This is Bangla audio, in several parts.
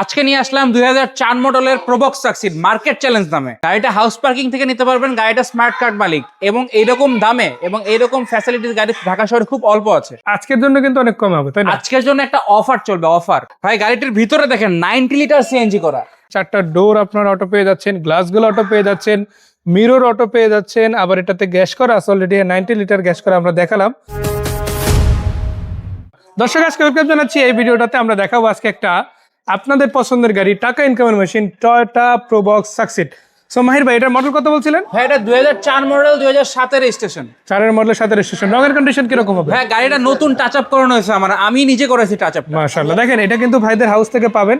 আজকে নিয়ে আসলাম দুই হাজার চার মডেলের প্রবক্স সাকসিড মার্কেট চ্যালেঞ্জ দামে গাড়িটা হাউস পার্কিং থেকে নিতে পারবেন গাড়িটা স্মার্ট কার্ড মালিক এবং এইরকম দামে এবং এইরকম ফ্যাসিলিটিস গাড়ি ঢাকা শহরে খুব অল্প আছে। আজকের জন্য কিন্তু অনেক কম হবে তাই আজকের জন্য একটা অফার চলবে অফার ভাই গাড়িটির ভিতরে দেখেন নাইনটি লিটার সিএনজি করা। চারটা ডোর আপনার অটো পেয়ে যাচ্ছেন গ্লাসগুলো অটো পেয়ে যাচ্ছেন মিরর অটো পেয়ে যাচ্ছেন আবার এটাতে গ্যাস করা আছে অলরেডি নাইনটি লিটার গ্যাস করা আমরা দেখালাম। দর্শক আজকে ওয়েলকাম জানাচ্ছি এই ভিডিওটাতে আমরা দেখাবো আজকে একটা আপনাদের পছন্দের গাড়ি টাকা ইনকামের machine Toyota Probox Succeed so Mahir ভাই এটার মডেল কত বলছিলেন? ভাই এটা দুই হাজার চার মডেল দুই হাজার সাতের রেজিস্ট্রেশন চারের মডেলের সাথে রেজিস্ট্রেশন রঙের কন্ডিশন কীরকম হবে? ভাই গাড়িটা নতুন টাচ আপ করানো হয়েছে আমার। আমি নিজে করেছি টাচ আপ মাশাআল্লাহ। দেখেন এটা কিন্তু ভাইদের হাউস থেকে পাবেন।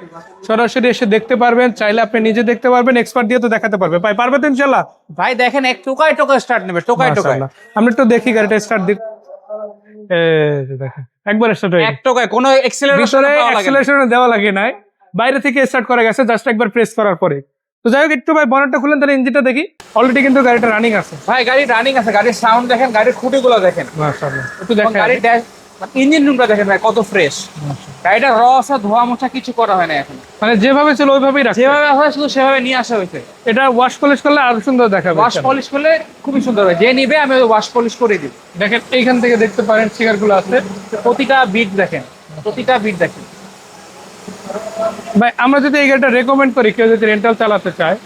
সরাসরি এসে দেখতে পারবেন। চাইলে আপনি নিজে দেখতে পারবেন এক্সপার্ট দিয়ে তো দেখাতে পারবে। ভাই পারবে তো ইনশাল্লাহ ভাই দেখেন এক টোকায় টোকায় স্টার্ট নেবে টোকায় টোকায়। আমরা একটু দেখি গাড়িটা স্টার্ট দিই দেখেন। একবার স্টার্ট হয়ে এক টাকায় কোনো এক্সেলারেশন ভিতরে পাওয়া লাগে না। অ্যাক্সেলারেশন দেওয়া লাগে নাই। বাইরে থেকে স্টার্ট করা গেছে জাস্ট একবার প্রেস করার পরে। তো যাই হোক একটু ভাই বনেটটা খুলেন তাহলে ইঞ্জিনটা দেখি। অলরেডি কিন্তু গাড়িটা রানিং আছে। ভাই গাড়ি রানিং আছে গাড়ির সাউন্ড দেখেন গাড়ির খুঁটিগুলো দেখেন। মাশাআল্লাহ। একটু দেখেন গাড়ির ড্যাশ ইঞ্জিন রুমটা দেখেন ভাই কত ফ্রেশ গাড়িটা র আসা ধোয়া মোছা কিছু করা হয় না এখন। মানে যেভাবে ছিল ওইভাবেই রাখছে। যেভাবে আসা শুধু সেভাবে নিয়ে আসা হয়েছে। এটা ওয়াশ পলিশ করলে আরও সুন্দর দেখাবে ওয়াশ পলিশ করলে খুবই সুন্দর হয়। যে নিবে আমি ওয়াশ পলিশ করে দিই। দেখেন এইখান থেকে দেখতে পারেন স্টিকারগুলো আছে। প্রতিটা বিট দেখেন প্রতিটা বিট দেখেন। ভাই আমরা যদি এই গাড়িটা রেকমেন্ড করি কেউ যদি রেন্টাল চালাতে চায়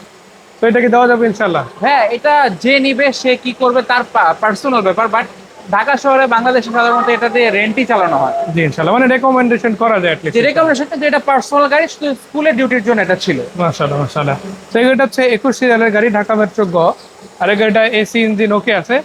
তো এটা কি দেওয়া যাবে ইনশাল্লাহ হ্যাঁ এটা যে নিবে সে কি করবে তার পার্সোনাল ব্যাপার বাট ঢাকা শহরে বাংলাদেশে সাধারণত এটা দিয়ে রেন্টই চালানো হয়। জি ইনশাল্লাহ মানে রেকমেন্ডেশন করা যায় যে রেকমেন্ডেশন কিন্তু এটা পার্সোনাল গাড়ি শুধু স্কুলের ডিউটির জন্য এটা ছিল। মাশাআল্লাহ মাশাআল্লাহ। তো এই গাড়িটা হচ্ছে একুশ সিরিয়ালের গাড়ি ঢাকা মেট্রো গ। আর এই গাড়িটা এসি ইঞ্জিন ওকে আছে।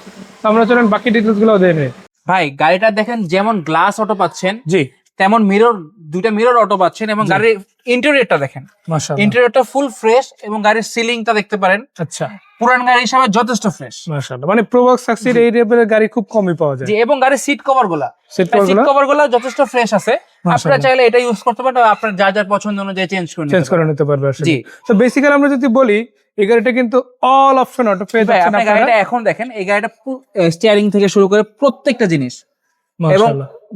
তো আমরা চলেন বাকি ডিটেলসগুলো নিই। ভাই গাড়িটা দেখেন যেমন গ্লাস অটো পাচ্ছেন জি। তেমন মিরর দুইটা মিরর অটো পাচ্ছেন এবং গাড়ির ইন্টেরিয়রটা দেখেন। মাশাআল্লাহ। ইন্টেরিয়রটা ফুল ফ্রেশ এবং গাড়ির সিলিংটা দেখতে পারেন। আচ্ছা। পুরান গাড়ি হিসাবে যথেষ্ট ফ্রেশ মাশাআল্লাহ। মানে প্রোবক্স সাকসিড এই লেভেলের গাড়ি খুব কমই পাওয়া যায়। এবং গাড়ির সিট কভারগুলা। সিট কভারগুলা? যথেষ্ট ফ্রেশ আছে। আপনারা চাইলে এটা ইউজ করতে পারেন আপনার যা যার পছন্দ অনুযায়ী চেঞ্জ করে চেঞ্জ করে নিতে পারবে জি। তো বেসিক্যালি আমরা যদি বলি এই গাড়িটা কিন্তু অল অপশন অটো পেয়ে যাচ্ছেন আপনারা গাড়িটা এখন দেখেন এই গাড়িটা স্টিয়ারিং থেকে শুরু করে প্রত্যেকটা জিনিস। এবং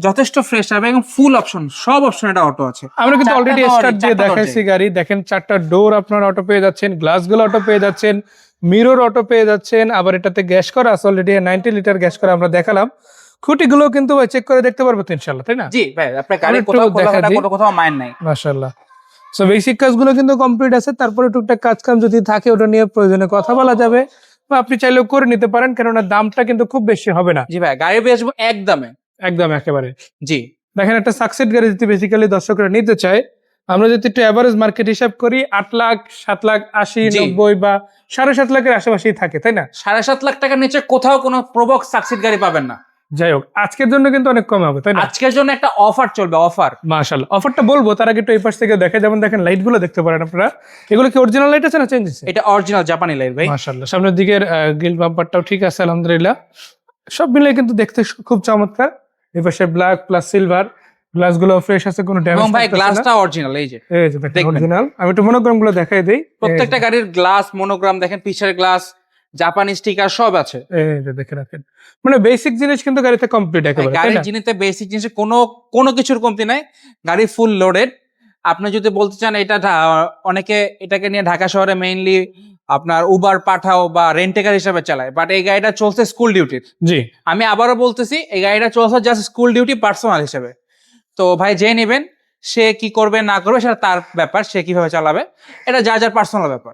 যথেষ্ট ফ্রেশ হবে এবং ফুল অপশন সব অপশন এটা অটো আছে। আমরা কিন্তু অলরেডি স্টার্ট দিয়ে দেখাইছি গাড়ি। দেখেন চারটা ডোর আপনার অটো পেয়ে যাচ্ছেন গ্লাসগুলো অটো পেয়ে যাচ্ছেন মিরর অটো পেয়ে যাচ্ছেন আবার এটাতে গ্যাস করা আছে অলরেডি নাইনটি লিটার গ্যাস করা আমরা দেখালাম। খুঁটিগুলো কিন্তু ভাই চেক করে দেখতে পারব তো ইনশাল্লাহ তাই না? জি ভাই আপনার গাড়ি কোথাও কোনো কোথাও মাইন নাই। মাশাল্লাহ সো বেসিক কাজগুলো কিন্তু কমপ্লিট আছে তারপরে টুকটাক কাজ কাম যদি থাকে ওটা নিয়ে প্রয়োজনে কথা বলা যাবে। বা আপনি চাইলেও করে নিতে পারেন কেননা দামটা কিন্তু খুব বেশি হবে না। জি ভাই গাড়ি বেচবো একদমে। একদম একেবারে। জি। দেখেন একটা সাকসেস গাড়ি যদি বেসিক্যালি দর্শকরা নিতে চায় আমরা যদি একটু অ্যাভারেজ মার্কেট হিসাব করি আট লাখ সাত লাখ আশি নব্বই বা সাড়ে সাত লাখের আশেপাশেই থাকে তাই না? সাড়ে সাত লাখ টাকার নিচে কোথাও কোনো প্রবক সাকসিড গাড়ি পাবেন না। যাই হোক আজকের জন্য কিন্তু অনেক কম হবে তাই না? আজকের জন্য একটা অফার চলবে অফার মাশাল্লাহ অফারটা বলব তার আগে একটু এই পাশ থেকে দেখে যেমন দেখেন লাইটগুলো দেখতে পারেন আপনারা। এগুলো কি অরিজিনাল লাইট আছে না চেঞ্জ এটা অরিজিনাল জাপানি লাইট ভাই। মাশাল্লাহ সামনের দিকের গ্রিল বাম্পারটাও ঠিক আছে আলহামদুলিল্লাহ। সব মিলে কিন্তু দেখতে খুব চমৎকার। এই পাশে ব্ল্যাক প্লাস সিলভার গ্লাসগুলো ফ্রেশ আছে কোনো এবং ড্যামেজ ভাই গ্লাসটা অরিজিনাল এই যে। এই যে দেখেন অরিজিনাল আমি একটু মনোগ্রামগুলো দেখাই দেই। প্রত্যেকটা গাড়ির গ্লাস মনোগ্রাম দেখেন পিছের গ্লাস জাপানি স্টিকার সব আছে। এই যে দেখে রাখেন। মানে বেসিক জিনিস কিন্তু গাড়িতে কমপ্লিট একেবারে গাড়ির না? জিনিসে বেসিক জিনিসে কোনো কোনো কিছুর কমতি নাই। গাড়ি ফুল লোডেড আপনি যদি বলতে চান এটা অনেকে এটাকে নিয়ে ঢাকা শহরে মেইনলি আপনার উবার পাঠাও বা রেন্টেকার হিসাবে চালায় বাট এই গাড়িটা চলছে স্কুল ডিউটির জি। আমি আবারও বলতেছি এই গাড়িটা চলছে জাস্ট স্কুল ডিউটি পার্সোনাল হিসেবে। তো ভাই যে নেবেন সে কি করবে না করবে সেটা তার ব্যাপার সে কীভাবে চালাবে এটা যার যার পার্সোনাল ব্যাপার।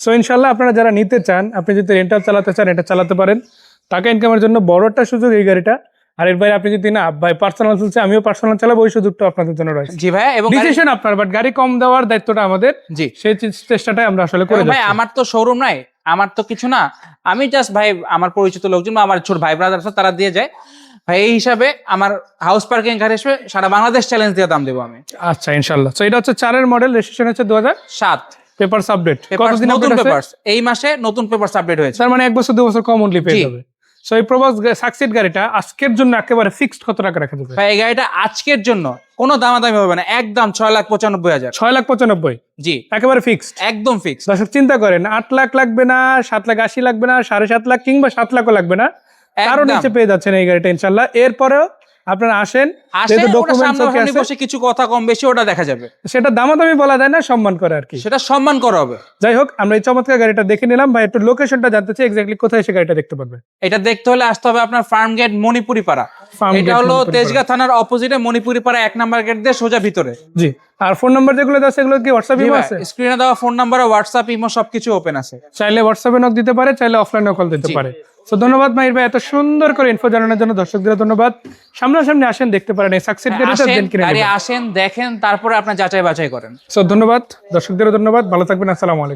সো ইনশাল্লাহ আপনারা যারা নিতে চান আপনি যদি রেন্টাল চালাতে চান এটা চালাতে পারেন। টাকা ইনকামের জন্য বড় একটা সুযোগ এই গাড়িটা। আর এর বাইরে আপনি যদি না ভাই পার্সোনাল চলছে আমিও পার্সোনাল চালাবো ওই সুযোগটা আপনাদের জন্য রয়েছে। জি ভাই এবং ডিসিশন আপনার বাট গাড়ি কম দেওয়ার দায়িত্বটা আমাদের। জি। সেই চেষ্টাটাই আমরা আসলে করে ভাই আমার তো শোরুম নাই আমার তো কিছু না। আমি জাস্ট ভাই আমার পরিচিত লোকজন বা আমার ছোট ভাই ব্রাদার আছে তারা দিয়ে যায়। ভাই এই হিসাবে আমার হাউস পার্কিং গাড়ি হিসেবে সারা বাংলাদেশ চ্যালেঞ্জ দিয়ে দাম দেবো আমি। আচ্ছা ইনশাল্লাহ তো এটা হচ্ছে চারের মডেল রেজিস্ট্রেশন হচ্ছে দু হাজার সাত পেপার আপডেট কতদিন নতুন পেপার এই মাসে নতুন পেপার আপডেট হয়েছে। তার মানে এক বছর দু বছর কম অনলি পেয়ে। যাবে। সো এই প্রবাস সাকসিড গাড়িটা আজকের জন্য একেবারে ফিক্সড কত টাকা রাখা যাবে এই গাড়িটা আজকের জন্য কোনো দামাদামি হবে না। একদম ছয় লাখ পঁচানব্বই হাজার। ছয় লাখ পঁচানব্বই? জি। একেবারে ফিক্সড একদম ফিক্স দর্শক চিন্তা করেন আট লাখ লাগবে না সাত লাখ আশি লাগবে না সাড়ে সাত লাখ কিংবা সাত লাখও লাগবে না। একদম। নিচে পেয়ে যাচ্ছেন এই গাড়িটা ইনশাল্লাহ। এরপরেও আপনারা আসেন। বসে কিছু কথা কম বেশি ওটা দেখা যাবে। সেটা দামাদামি বলা যায় না সম্মান করে আর কি। সেটা সম্মান করা হবে। যাই হোক আমরা এই চমৎকার গাড়িটা দেখে নিলাম। ভাই একটু লোকেশনটা জানতে চাই এক্স্যাক্টলি কোথায় এসে গাড়িটা দেখতে পারবে? এটা দেখতে হলে আসতে হবে আপনার ফার্ম গেট মণিপুরি পাড়া এটা হলো তেজগাঁ থানার অপোজিটে মণিপুরি পাড়া এক নাম্বার গেট দিয়ে সোজা ভিতরে। জি আর ফোন নাম্বার যেগুলো দেওয়া সেগুলো কি হোয়াটসঅ্যাপ ইমো আছে? স্ক্রিনে দেওয়া ফোন নাম্বার হোয়াটসঅ্যাপ ইমো সবকিছু ওপেন আছে। চাইলে হোয়াটসঅ্যাপে নক দিতে পারে চাইলে অফলাইনে কল দিতে পারে। তো ধন্যবাদ মাহির ভাই এত সুন্দর করে ইনফো জানানোর জন্য দর্শকদের ধন্যবাদ। সামনাসামনি আসেন দেখতে পারেন এই সাকসেস দেন কিনে আসেন দেখেন তারপরে আপনার যাচাই বাছাই করেন। সো ধন্যবাদ দর্শকদের ধন্যবাদ ভালো থাকবেন আসসালামু আলাইকুম।